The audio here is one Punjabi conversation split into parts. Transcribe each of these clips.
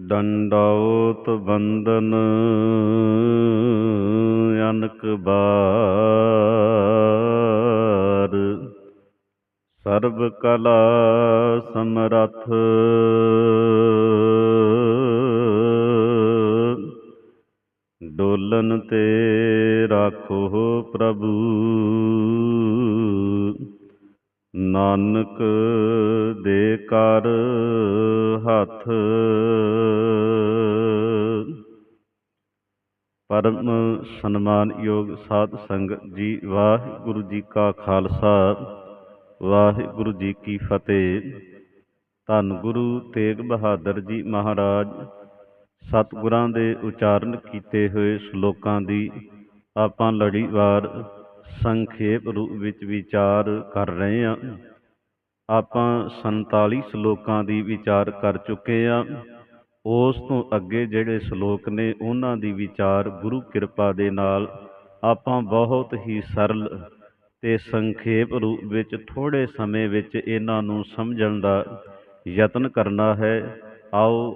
ਦੰਡੌਤ ਬੰਦਨ ਅਨਕ ਬਾਰ। ਸਰਬ ਕਲਾ ਸਮਰੱਥ ਡੋਲਨ ਤੇ ਰਾਖੋ ਪ੍ਰਭੂ। ਨਾਨਕ ਦੇ ਕਰ ਹੱਥ। ਪਰਮ ਸਨਮਾਨਯੋਗ ਸਾਧ ਸੰਗਤ ਜੀ ਵਾਹਿਗੁਰੂ ਜੀ ਕਾ ਖਾਲਸਾ, ਵਾਹਿਗੁਰੂ ਜੀ ਕੀ ਫਤਿਹ। ਧੰਨ ਗੁਰੂ ਤੇਗ ਬਹਾਦਰ ਜੀ ਮਹਾਰਾਜ, ਸਤਿਗੁਰਾਂ ਦੇ ਉਚਾਰਨ ਕੀਤੇ ਹੋਏ ਸ਼ਲੋਕਾਂ ਦੀ ਆਪਾਂ ਲੜੀਵਾਰ ਸੰਖੇਪ ਰੂਪ ਵਿੱਚ ਵਿਚਾਰ ਕਰ ਰਹੇ ਹਾਂ। ਆਪਾਂ 47 ਸ਼ਲੋਕਾਂ ਦੀ ਵਿਚਾਰ ਕਰ ਚੁੱਕੇ ਹਾਂ। ਉਸ ਤੋਂ ਅੱਗੇ ਜਿਹੜੇ ਸ਼ਲੋਕ ਨੇ, ਉਹਨਾਂ ਦੀ ਵਿਚਾਰ ਗੁਰੂ ਕਿਰਪਾ ਦੇ ਨਾਲ ਆਪਾਂ ਬਹੁਤ ਹੀ ਸਰਲ ਤੇ ਸੰਖੇਪ ਰੂਪ ਵਿੱਚ ਥੋੜੇ ਸਮੇਂ ਵਿੱਚ ਇਹਨਾਂ ਨੂੰ ਸਮਝਣ ਦਾ ਯਤਨ ਕਰਨਾ ਹੈ। ਆਓ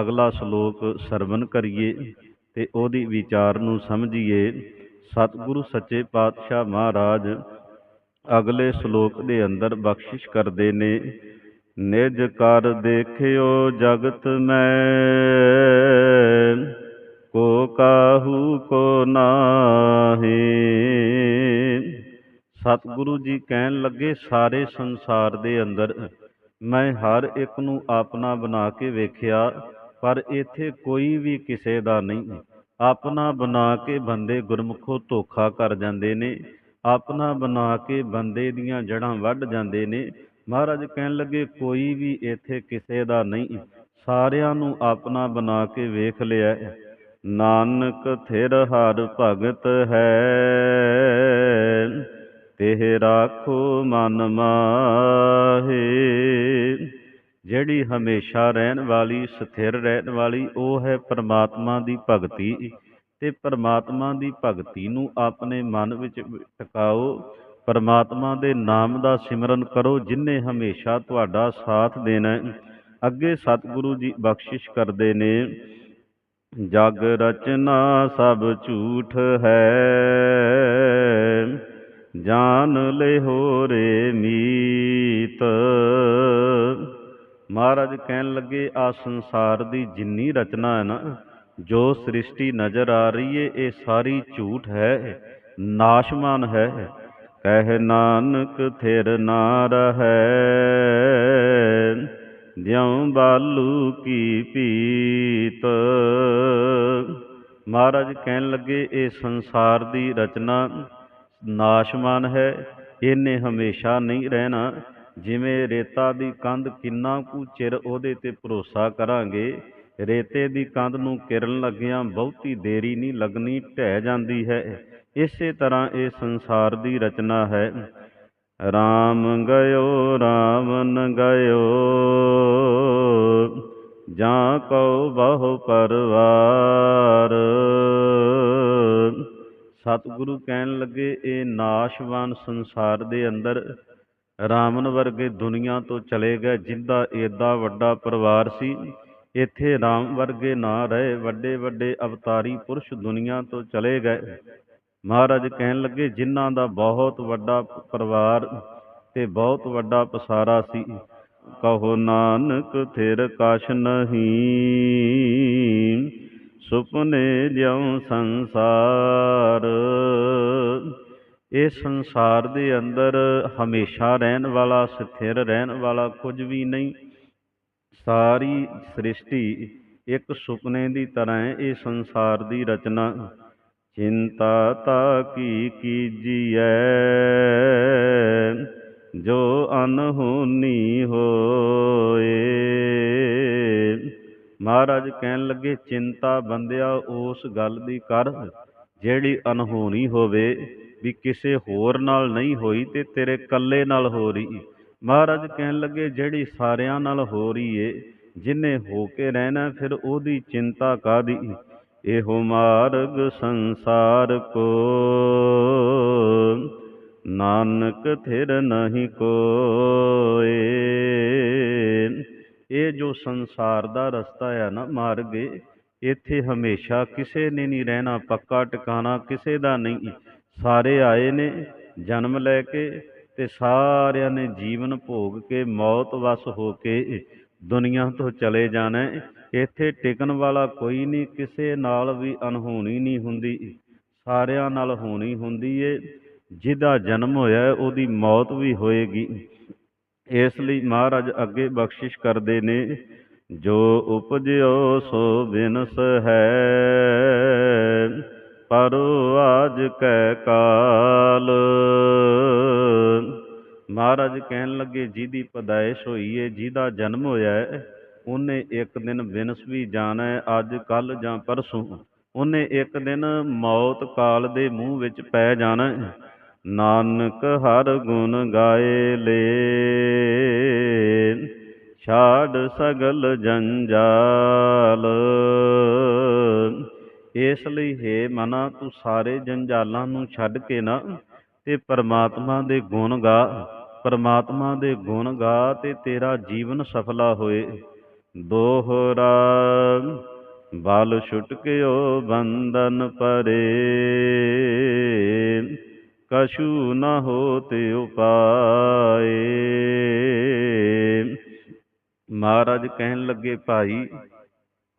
ਅਗਲਾ ਸ਼ਲੋਕ ਸਰਵਨ ਕਰੀਏ ਤੇ ਉਹਦੀ ਵਿਚਾਰ ਨੂੰ ਸਮਝੀਏ। ਸਤਿਗੁਰੂ ਸੱਚੇ ਪਾਤਸ਼ਾਹ ਮਹਾਰਾਜ, ਅਗਲੇ ਸ਼ਲੋਕ ਦੇ ਅੰਦਰ ਬਖਸ਼ਿਸ਼ ਕਰਦੇ ਨੇ, ਨਿਜ ਕਰ ਦੇਖਿਓ ਜਗਤ ਮੈਂ ਕੋ ਕਾਹੂ ਕੋ ਨਾਹੀ। ਸਤਿਗੁਰੂ ਜੀ ਕਹਿਣ ਲੱਗੇ, ਸਾਰੇ ਸੰਸਾਰ ਦੇ ਅੰਦਰ ਮੈਂ ਹਰ ਇੱਕ ਨੂੰ ਆਪਣਾ ਬਣਾ ਕੇ ਵੇਖਿਆ, ਪਰ ਇੱਥੇ ਕੋਈ ਵੀ ਕਿਸੇ ਦਾ ਨਹੀਂ। ਆਪਣਾ ਬਣਾ ਕੇ ਬੰਦੇ ਗੁਰਮੁਖੋ ਧੋਖਾ ਕਰ ਜਾਂਦੇ ਨੇ, ਆਪਣਾ ਬਣਾ ਕੇ ਬੰਦੇ ਦੀਆਂ ਜੜਾਂ ਵੱਢ ਜਾਂਦੇ ਨੇ। ਮਹਾਰਾਜ ਕਹਿਣ ਲੱਗੇ, ਕੋਈ ਵੀ ਇੱਥੇ ਕਿਸੇ ਦਾ ਨਹੀਂ, ਸਾਰਿਆਂ ਨੂੰ ਆਪਣਾ ਬਣਾ ਕੇ ਵੇਖ ਲਿਆ। ਨਾਨਕ ਥਿਰ ਹਰ ਭਗਤ ਹੈ, ਤਿਹ ਰਾਖੋ ਮਨ ਮਾਹੇ। ਜਿਹੜੀ ਹਮੇਸ਼ਾ ਰਹਿਣ ਵਾਲੀ, ਸਥਿਰ ਰਹਿਣ ਵਾਲੀ, ਉਹ ਹੈ ਪਰਮਾਤਮਾ ਦੀ ਭਗਤੀ ਤੇ ਪਰਮਾਤਮਾ ਦੀ ਭਗਤੀ ਨੂੰ ਆਪਣੇ ਮਨ ਵਿੱਚ ਟਿਕਾਓ। ਪਰਮਾਤਮਾ ਦੇ ਨਾਮ ਦਾ ਸਿਮਰਨ ਕਰੋ, ਜਿਨੇ ਹਮੇਸ਼ਾ ਤੁਹਾਡਾ ਸਾਥ ਦੇਣਾ ਅੱਗੇ ਸਤਿਗੁਰੂ ਜੀ ਬਖਸ਼ਿਸ਼ ਕਰਦੇ ਨੇ, ਜਗ ਰਚਨਾ ਸਭ ਝੂਠ ਹੈ। ਜਾਨ ਲਿਹੋ ਰੇ ਮੀਤ। ਮਹਾਰਾਜ ਕਹਿਣ ਲੱਗੇ, ਆ ਸੰਸਾਰ ਦੀ ਜਿੰਨੀ ਰਚਨਾ ਹੈ ਨਾ, ਜੋ ਸ੍ਰਿਸ਼ਟੀ ਨਜ਼ਰ ਆ ਰਹੀ ਏ, ਇਹ ਸਾਰੀ ਝੂਠ ਹੈ, ਨਾਸ਼ਮਾਨ ਹੈ। ਕਹਿ ਨਾਨਕ, ਥਿਰ ਨਾ ਰਹੈ ਜਿਉ ਬਾਲੂ ਕੀ ਪੀਤ। ਮਹਾਰਾਜ ਕਹਿਣ ਲੱਗੇ, ਇਹ ਸੰਸਾਰ ਦੀ ਰਚਨਾ ਨਾਸ਼ਮਾਨ ਹੈ, ਇਹਨੇ ਹਮੇਸ਼ਾ ਨਹੀਂ ਰਹਿਣਾ। ਜਿਵੇਂ ਰੇਤਾ ਦੀ ਕੰਧ ਕਿੰਨਾ ਕੁ ਚਿਰ ਉਹਦੇ ਤੇ ਭਰੋਸਾ ਕਰਾਂਗੇ, ਰੇਤੇ ਦੀ ਕੰਧ ਨੂੰ ਕਿਰਨ ਲੱਗਿਆਂ ਬਹੁਤੀ ਦੇਰੀ ਨਹੀਂ ਲੱਗਣੀ ਢਹਿ ਜਾਂਦੀ ਹੈ। ਇਸੇ ਤਰ੍ਹਾਂ ਇਹ ਸੰਸਾਰ ਦੀ ਰਚਨਾ ਹੈ। RAM ਗਇਓ ਰਾਵਨ ਗਇਓ, ਜਾਂ ਕਉ ਬਹੁ ਪਰਵਾਰ। ਸਤਿਗੁਰੂ ਕਹਿਣ ਲੱਗੇ, ਇਹ ਨਾਸ਼ਵਾਨ ਸੰਸਾਰ ਦੇ ਅੰਦਰ ਰਾਮਨ ਵਰਗੇ ਦੁਨੀਆ ਤੋਂ ਚਲੇ ਗਏ, ਜਿੰਦਾ ਏਡਾ ਵੱਡਾ ਪਰਿਵਾਰ ਸੀ। ਇੱਥੇ ਰਾਮ ਵਰਗੇ ਨਾ ਰਹੇ, ਵੱਡੇ ਵੱਡੇ ਅਵਤਾਰੀ ਪੁਰਸ਼ ਦੁਨੀਆ ਤੋਂ ਚਲੇ ਗਏ। ਮਹਾਰਾਜ ਕਹਿਣ ਲੱਗੇ, ਜਿਨ੍ਹਾਂ ਦਾ ਬਹੁਤ ਵੱਡਾ ਪਰਿਵਾਰ ਤੇ ਬਹੁਤ ਵੱਡਾ ਪਸਾਰਾ ਸੀ, ਕਹੋ ਨਾਨਕ, ਥਿਰ ਕਛ ਨਹੀਂ, ਸੁਪਨੇ ਜਿਉ ਸੰਸਾਰ। ਇਹ ਸੰਸਾਰ ਦੇ ਅੰਦਰ ਹਮੇਸ਼ਾ ਰਹਿਣ ਵਾਲਾ, ਸਥਿਰ ਰਹਿਣ ਵਾਲਾ ਕੁਝ ਵੀ ਨਹੀਂ। ਸਾਰੀ ਸ੍ਰਿਸ਼ਟੀ ਇੱਕ ਸੁਪਨੇ ਦੀ ਤਰ੍ਹਾਂ ਹੈ, ਇਹ ਸੰਸਾਰ ਦੀ ਰਚਨਾ। ਚਿੰਤਾ ਤਾ ਕੀ ਕੀਜੀਐ? ਜੋ ਅਨਹੋਨੀ ਹੋਏ। ਮਹਾਰਾਜ ਕਹਿਣ ਲੱਗੇ, ਚਿੰਤਾ ਬੰਦਿਆ ਉਸ ਗੱਲ ਦੀ ਕਰ, ਜਿਹੜੀ ਅਨਹੋਣੀ ਹੋਵੇ। ਵੀ ਕਿਸੇ ਹੋਰ ਨਾਲ ਨਹੀਂ ਹੋਈ ਤੇ ਤੇਰੇ ਇਕੱਲੇ ਨਾਲ ਹੋ ਰਹੀ। ਮਹਾਰਾਜ ਕਹਿਣ ਲੱਗੇ, ਜਿਹੜੀ ਸਾਰਿਆਂ ਨਾਲ ਹੋ ਰਹੀ ਏ, ਜਿਨੇ ਹੋ ਕੇ ਰਹਿਣਾ, ਫਿਰ ਉਹਦੀ ਚਿੰਤਾ ਕਾਦੀ ਇਹੋ ਮਾਰਗ ਸੰਸਾਰ ਕੋ। ਨਾਨਕ ਥਿਰ ਨਹੀਂ ਕੋਏ। ਇਹ ਜੋ ਸੰਸਾਰ ਦਾ ਰਸਤਾ ਹੈ ਨਾ ਮਾਰਗ ਏ ਇੱਥੇ ਹਮੇਸ਼ਾ ਕਿਸੇ ਨੇ ਨਹੀਂ ਰਹਿਣਾ, ਪੱਕਾ ਟਿਕਾਣਾ ਕਿਸੇ ਦਾ ਨਹੀਂ। ਸਾਰੇ ਆਏ ਨੇ, ਜਨਮ ਲੈ ਕੇ ਤੇ ਸਾਰਿਆਂ ਨੇ ਜੀਵਨ ਭੋਗ ਕੇ ਮੌਤ ਵਸ ਹੋ ਕੇ ਦੁਨੀਆ ਤੋਂ ਚਲੇ ਜਾਣਾ ਇੱਥੇ ਟਿਕਣ ਵਾਲਾ ਕੋਈ ਨਹੀਂ, ਕਿਸੇ ਨਾਲ ਵੀ ਅਣਹੋਣੀ ਨਹੀਂ ਹੁੰਦੀ। ਸਾਰਿਆਂ ਨਾਲ ਹੋਣੀ ਹੁੰਦੀ ਏ, ਜਿਹਦਾ ਜਨਮ ਹੋਇਆ ਉਹਦੀ ਮੌਤ ਵੀ ਹੋਏਗੀ। ਇਸ ਲਈ ਮਹਾਰਾਜ ਅੱਗੇ ਬਖਸ਼ਿਸ਼ ਕਰਦੇ ਨੇ, ਜੋ ਉਪਜਿਓ ਸੋ ਬਿਨਸ ਹੈ। ਪਰੋ ਆਜ ਕੈ ਕਾਲ। ਮਹਾਰਾਜ ਕਹਿਣ ਲੱਗੇ, ਜਿਹਦੀ ਪਦਾਇਸ਼ ਹੋਈ ਏ, ਜਿਹਦਾ ਜਨਮ ਹੋਇਆ ਹੈ ਉਹਨੇ ਇੱਕ ਦਿਨ ਵਿਨਸ ਵੀ ਜਾਣਾ ਹੈ ਅੱਜ ਕੱਲ ਜਾਂ ਪਰਸੋਂ। ਉਹਨੇ ਇੱਕ ਦਿਨ ਮੌਤ ਕਾਲ ਦੇ ਮੂੰਹ ਵਿੱਚ ਪੈ ਜਾਣਾ ਹੈ ਨਾਨਕ ਹਰ ਗੁਣ ਗਾਏ ਲੇ। ਛਾੜ ਸਗਲ ਜੰਜਾਲ। ਇਸ ਲਈ ਹੈ ਮਨਾ, ਤੂੰ ਸਾਰੇ ਜੰਜਾਲਾਂ ਨੂੰ ਛੱਡ ਕੇ ਨਾ ਤੇ ਪਰਮਾਤਮਾ ਦੇ ਗੁਣ ਗਾ। ਪਰਮਾਤਮਾ ਦੇ ਗੁਣ ਗਾ ਤੇ ਤੇਰਾ ਜੀਵਨ ਸਫਲਾ ਹੋਏ। ਦੋਹਰਾ ਬਲ ਛੁਟਕਿਓ ਬੰਧਨ ਪਰੇ। ਕਛੂ ਨ ਹੋਤੇ ਉਪਾਏ। ਮਹਾਰਾਜ ਕਹਿਣ ਲੱਗੇ, ਭਾਈ,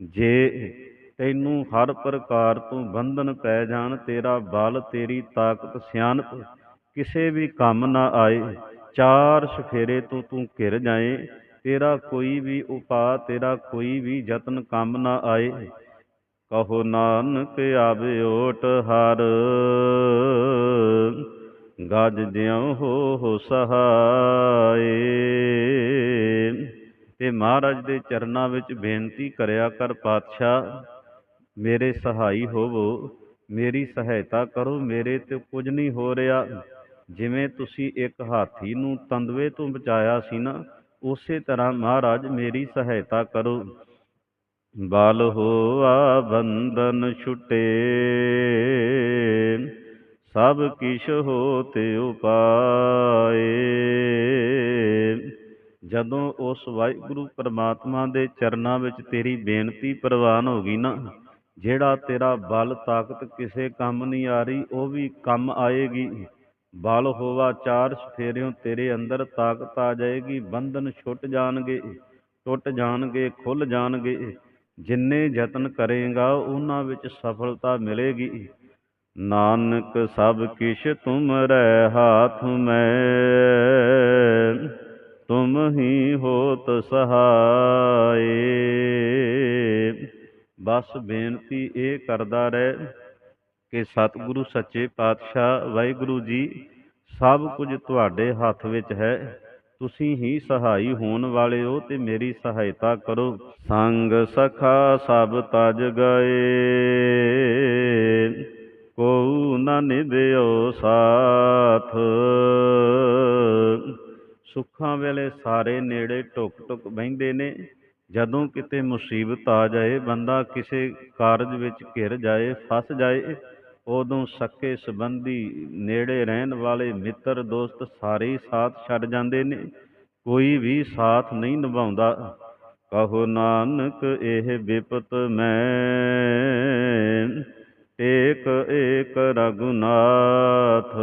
ਜੇ ਤੈਨੂੰ ਹਰ ਪ੍ਰਕਾਰ ਤੋਂ ਬੰਧਨ ਪੈ ਜਾਣ, ਤੇਰਾ ਬਲ, ਤੇਰੀ ਤਾਕਤ ਸਿਆਣਪ, ਕਿਸੇ ਵੀ ਕੰਮ ਨਾ ਆਏ। ਚਾਰ ਸਫੇਰੇ ਤੋਂ ਤੂੰ ਘਿਰ ਜਾਏ, ਤੇਰਾ ਕੋਈ ਵੀ ਉਪਾਅ, ਤੇਰਾ ਕੋਈ ਵੀ ਯਤਨ ਕੰਮ ਨਾ ਆਏ। ਕਹੋ ਨਾਨਕ, ਆਵੇ ਓਟ ਹਰ। ਗਜ ਜਿਉ ਹੋ ਹੋ ਸਹਾਏ। ਤੇ ਮਹਾਰਾਜ ਦੇ ਚਰਨਾਂ ਵਿੱਚ ਬੇਨਤੀ ਕਰਿਆ ਕਰ ਪਾਤਸ਼ਾਹ ਮੇਰੇ ਸਹਾਈ ਹੋਵੋ, ਮੇਰੀ ਸਹਾਇਤਾ ਕਰੋ, ਮੇਰੇ ਤੇ ਕੁਝ ਨਹੀਂ ਹੋ ਰਿਹਾ। ਜਿਵੇਂ ਤੁਸੀਂ ਇੱਕ ਹਾਥੀ ਨੂੰ ਤੰਦਵੇ ਤੋਂ ਬਚਾਇਆ ਸੀ ਨਾ, ਉਸੇ ਤਰ੍ਹਾਂ ਮਹਾਰਾਜ ਮੇਰੀ ਸਹਾਇਤਾ ਕਰੋ। ਬਲ ਹੋਆ ਬੰਧਨ ਛੁਟੇ। ਸਭ ਕਿਛ ਹੋਤੇ ਉਪਾਏ। ਜਦੋਂ ਉਸ ਵਾਹਿਗੁਰੂ ਪਰਮਾਤਮਾ ਦੇ ਚਰਨਾਂ ਵਿੱਚ ਤੇਰੀ ਬੇਨਤੀ ਪ੍ਰਵਾਨ ਹੋ ਗਈ ਨਾ ਜਿਹੜਾ ਤੇਰਾ ਬਲ, ਤਾਕਤ ਕਿਸੇ ਕੰਮ ਨਹੀਂ ਆ ਰਹੀ, ਉਹ ਵੀ ਕੰਮ ਆਏਗੀ। ਬਲ ਹੋਵਾ ਚਾਰ ਸਫੇਰਿਓਂ ਤੇਰੇ ਅੰਦਰ, ਤਾਕਤ ਆ ਜਾਏਗੀ, ਬੰਧਨ ਛੁੱਟ ਜਾਣਗੇ, ਟੁੱਟ ਜਾਣਗੇ ਖੁੱਲ ਜਾਣਗੇ। ਜਿੰਨੇ ਯਤਨ ਕਰੇਗਾ, ਉਹਨਾਂ ਵਿੱਚ ਸਫਲਤਾ ਮਿਲੇਗੀ। ਨਾਨਕ, ਸਭ ਕਿਛ ਤੁਮਰੈ ਹਾਥ ਮੈਂ, ਤੁਮ ਹੀ ਹੋਤ ਸਹਾਏ। ਬਸ ਬੇਨਤੀ ਇਹ ਕਰਦਾ ਰਹਿ ਕਿ ਸਤਿਗੁਰੂ ਸੱਚੇ ਪਾਤਸ਼ਾਹ ਵਾਹਿਗੁਰੂ ਜੀ ਸਭ ਕੁਝ ਤੁਹਾਡੇ ਹੱਥ ਵਿੱਚ ਹੈ। ਤੁਸੀਂ ਹੀ ਸਹਾਈ ਹੋਣ ਵਾਲੇ ਹੋ ਤੇ ਮੇਰੀ ਸਹਾਇਤਾ ਕਰੋ। ਸੰਗ ਸਖਾ ਸਭ ਤਜ ਗਏ, ਕੋਉ ਨ ਨਿਭਿਓ ਸਾਥ। ਸੁੱਖਾਂ ਵੇਲੇ ਸਾਰੇ ਨੇੜੇ ਟੁਕ ਟੁਕ ਬਹਿੰਦੇ ਨੇ ਜਦੋਂ ਕਿਤੇ ਮੁਸੀਬਤ ਆ ਜਾਏ, ਬੰਦਾ ਕਿਸੇ ਕਾਰਜ ਵਿੱਚ ਘਿਰ ਜਾਏ, ਫਸ ਜਾਏ, ਉਦੋਂ ਸੱਕੇ ਸੰਬੰਧੀ ਨੇੜੇ ਰਹਿਣ ਵਾਲੇ ਮਿੱਤਰ, ਦੋਸਤ ਸਾਰੇ ਸਾਥ ਛੱਡ ਜਾਂਦੇ ਨੇ। ਕੋਈ ਵੀ ਸਾਥ ਨਹੀਂ ਨਿਭਾਉਂਦਾ। ਕਹੋ, ਨਾਨਕ, ਇਹ ਵਿਪਤ ਮੈਂ, ਏਕ ਏਕ ਰਘੁਨਾਥ।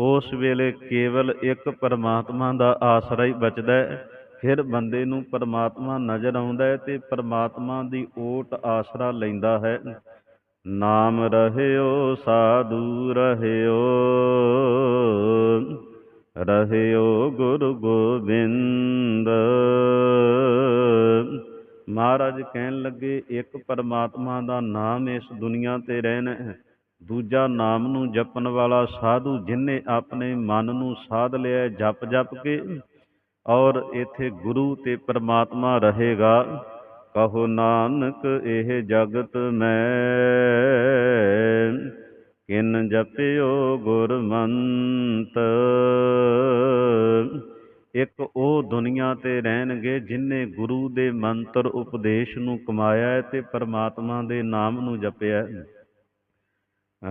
ਉਸ ਵੇਲੇ ਕੇਵਲ ਇੱਕ ਪਰਮਾਤਮਾ ਦਾ ਆਸਰਾ ਹੀ ਬਚਦਾ ਹੈ। ਫਿਰ ਬੰਦੇ ਨੂੰ ਪਰਮਾਤਮਾ ਨਜ਼ਰ ਆਉਂਦਾ ਹੈ ਤੇ ਪਰਮਾਤਮਾ ਦੀ ਓਟ ਆਸਰਾ ਲੈਂਦਾ ਹੈ। ਨਾਮ ਰਹਿਓ, ਸਾਧੂ ਰਹਿਓ ਰਹਿਓ ਗੁਰੂ ਗੋਬਿੰਦ। ਮਹਾਰਾਜ ਕਹਿਣ ਲੱਗੇ, ਇੱਕ ਪਰਮਾਤਮਾ ਦਾ ਨਾਮ ਇਸ ਦੁਨੀਆ ਤੇ ਰਹਿਣਾ ਹੈ ਦੂਜਾ ਨਾਮ ਨੂੰ ਜਪਣ ਵਾਲਾ ਸਾਧੂ ਜਿਨਨੇ ਆਪਣੇ ਮਨ ਨੂੰ ਸਾਧ ਲਿਆ ਜਪ ਜਪ ਕੇ ਔਰ ਇਥੇ ਗੁਰੂ ਤੇ ਪਰਮਾਤਮਾ ਰਹੇਗਾ, ਕਹੋ ਨਾਨਕ ਇਹ ਜਗਤ ਮੈਂ, ਕਿਨ ਜਪਿਓ ਗੁਰਮੰਤ। ਇੱਕ ਉਹ ਦੁਨੀਆ ਤੇ ਰਹਿਣਗੇ ਜਿਨਨੇ ਗੁਰੂ ਦੇ ਮੰਤਰ ਉਪਦੇਸ਼ ਨੂੰ ਕਮਾਇਆ ਹੈ ਤੇ ਪਰਮਾਤਮਾ ਦੇ ਨਾਮ ਨੂੰ ਜਪਿਆ ਹੈ।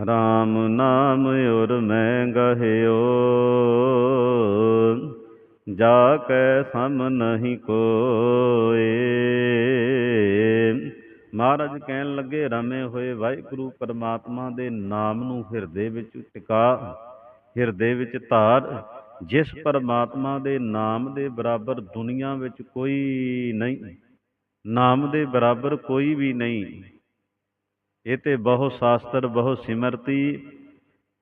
ਰਾਮ ਨਾਮ ਉਰ ਮੈਂ ਗਹਿਓ ਜਾ ਕੈ ਸਮ ਨਹੀਂ ਕੋਏ। ਮਹਾਰਾਜ ਕਹਿਣ ਲੱਗੇ, ਰਮੇ ਹੋਏ ਵਾਹਿਗੁਰੂ ਪਰਮਾਤਮਾ ਦੇ ਨਾਮ ਨੂੰ ਹਿਰਦੇ ਵਿੱਚ ਟਿਕਾ, ਹਿਰਦੇ ਵਿੱਚ ਧਾਰ। ਜਿਸ ਪਰਮਾਤਮਾ ਦੇ ਨਾਮ ਦੇ ਬਰਾਬਰ ਦੁਨੀਆ ਵਿੱਚ ਕੋਈ ਨਹੀਂ, ਨਾਮ ਦੇ ਬਰਾਬਰ ਕੋਈ ਵੀ ਨਹੀਂ। ਇਹ ਤੇ ਬਹੁ ਸ਼ਾਸਤਰ, ਬਹੁ ਸਿਮਰਤੀ,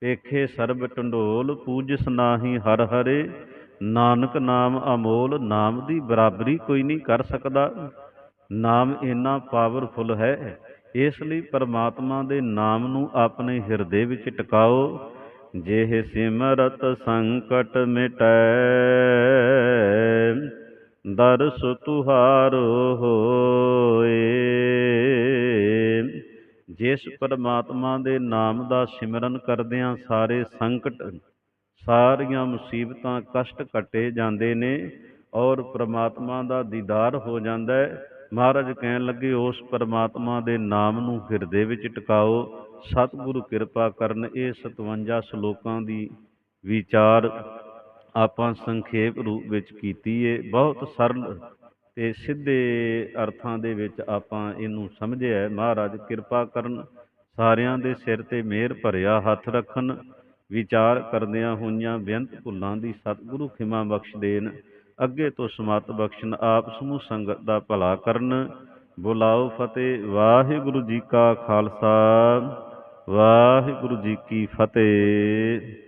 ਪੇਖੇ ਸਰਬ ਟੰਡੋਲ ਪੂਜਸ ਨਾਹੀ ਹਰ ਹਰੇ। ਨਾਨਕ ਨਾਮ ਅਮੋਲ, ਨਾਮ ਦੀ ਬਰਾਬਰੀ ਕੋਈ ਨਹੀਂ ਕਰ ਸਕਦਾ। ਨਾਮ ਇੰਨਾ ਪਾਵਰਫੁਲ ਹੈ, ਇਸ ਲਈ ਪਰਮਾਤਮਾ ਦੇ ਨਾਮ ਨੂੰ ਆਪਣੇ ਹਿਰਦੇ ਵਿੱਚ ਟਿਕਾਓ। ਜਿਹ ਸਿਮਰਤ ਸੰਕਟ ਮਿਟੈ, ਦਰਸ ਤੁਹਾਰੋ ਹੋਏ। ਜਿਸ ਪਰਮਾਤਮਾ ਦੇ ਨਾਮ ਦਾ ਸਿਮਰਨ ਕਰਦਿਆਂ ਸਾਰੇ ਸੰਕਟ ਸਾਰੀਆਂ ਮੁਸੀਬਤਾਂ ਕਸ਼ਟ ਕੱਟੇ ਜਾਂਦੇ ਨੇ ਔਰ ਪ੍ਰਮਾਤਮਾ ਦਾ ਦੀਦਾਰ ਹੋ ਜਾਂਦਾ ਹੈ। ਮਹਾਰਾਜ ਕਹਿਣ ਲੱਗੇ, ਉਸ ਪਰਮਾਤਮਾ ਦੇ ਨਾਮ ਨੂੰ ਹਿਰਦੇ ਵਿੱਚ ਟਿਕਾਓ। ਸਤਿਗੁਰੂ ਕਿਰਪਾ ਕਰਨ, ਇਹ 57 ਸ਼ਲੋਕਾਂ ਦੀ ਵਿਚਾਰ ਆਪਾਂ ਸੰਖੇਪ ਰੂਪ ਵਿੱਚ ਕੀਤੀ ਏ। ਬਹੁਤ ਸਰਲ ਤੇ ਸਿੱਧੇ ਅਰਥਾਂ ਦੇ ਵਿੱਚ ਆਪਾਂ ਇਹਨੂੰ ਸਮਝਿਆ ਮਹਾਰਾਜ, ਕਿਰਪਾ ਕਰਨ, ਸਾਰਿਆਂ ਦੇ ਸਿਰ ਤੇ ਮਿਹਰ ਭਰਿਆ, ਹੱਥ ਰੱਖਣ ਵਿਚਾਰ ਕਰਦਿਆਂ ਹੋਈਆਂ ਬੇਅੰਤ ਭੁੱਲਾਂ ਦੀ ਸਤਿਗੁਰੂ ਖਿਮਾ ਬਖਸ਼ ਦੇਣ। ਅੱਗੇ ਤੋਂ ਸਮਾਤ ਬਖਸ਼ਣ ਆਪ ਸਮੂਹ ਸੰਗਤ ਦਾ ਭਲਾ ਕਰਨ। ਬੁਲਾਓ ਫਤਿਹ, ਵਾਹਿਗੁਰੂ ਜੀ ਕਾ ਖਾਲਸਾ, ਵਾਹਿਗੁਰੂ ਜੀ ਕੀ ਫਤਿਹ।